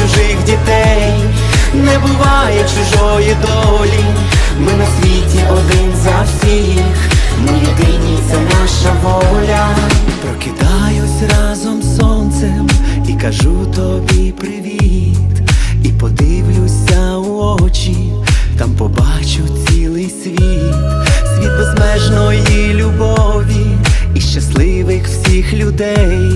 чужих дітей, не буває чужої долі, ми на світі один за всіх, ми єдині, це наша воля. Прокидаюсь разом з сонцем і кажу тобі привіт, і подивлюся у очі, там побачу цілий світ, світ безмежної любові і щасливих всіх людей,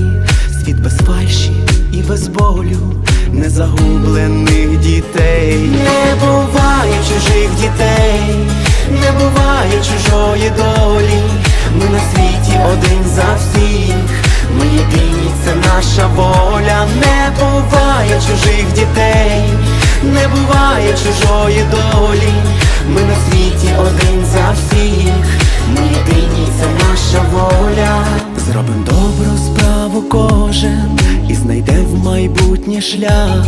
світ без фальші і без болю, незагублених дітей. Не буває чужих дітей, не буває чужої долі. Ми на світі один за всіх, ми єдині, це наша воля, не буває чужих дітей, не буває чужої долі, ми на світі один за всіх, майбутнє шлях,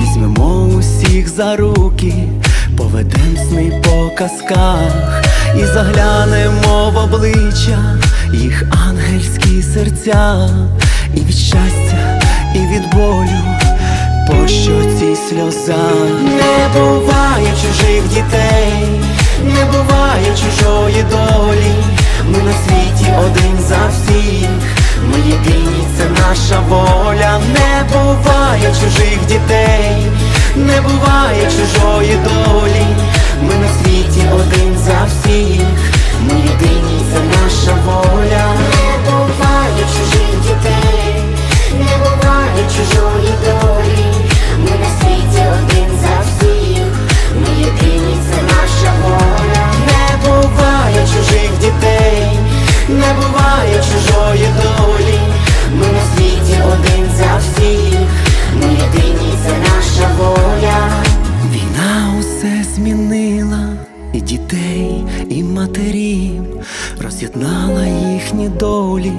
візьмемо усіх за руки, поведем сни по казках і заглянемо в обличчя їх ангельські серця, наша воля, не буває чужих дітей, не буває чужої долі. Ми на світі один за всіх, ми єдині, це наша воля. Не буває чужих дітей, не буває чужої долі. Ми на світі один за всіх, ми єдині, це наша воля. Не буває чужих дітей, не буває чужої долі. Один за всіх, ми єдині, це наша воля. Війна усе змінила, і дітей, і матерів, роз'єднала їхні долі,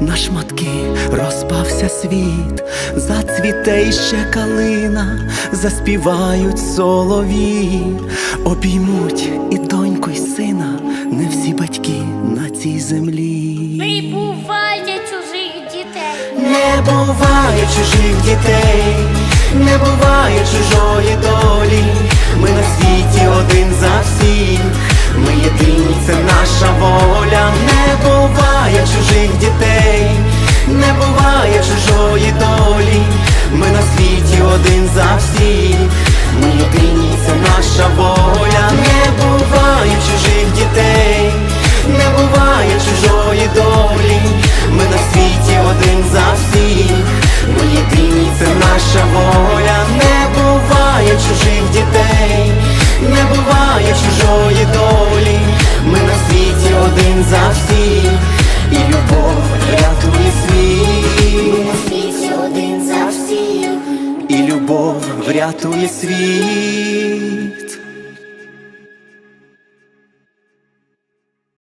на шматки розпався світ, зацвіте іще калина, заспівають солові, обіймуть і доньку, і сина, не всі батьки на цій землі. Буває чужих дітей, не буває чужої долі. Ми на світі один за всіх, ми єдині, це наша воля. Не буває чужих дітей, не буває чужої долі. Ми на світі один за всіх, ми єдині, і світ.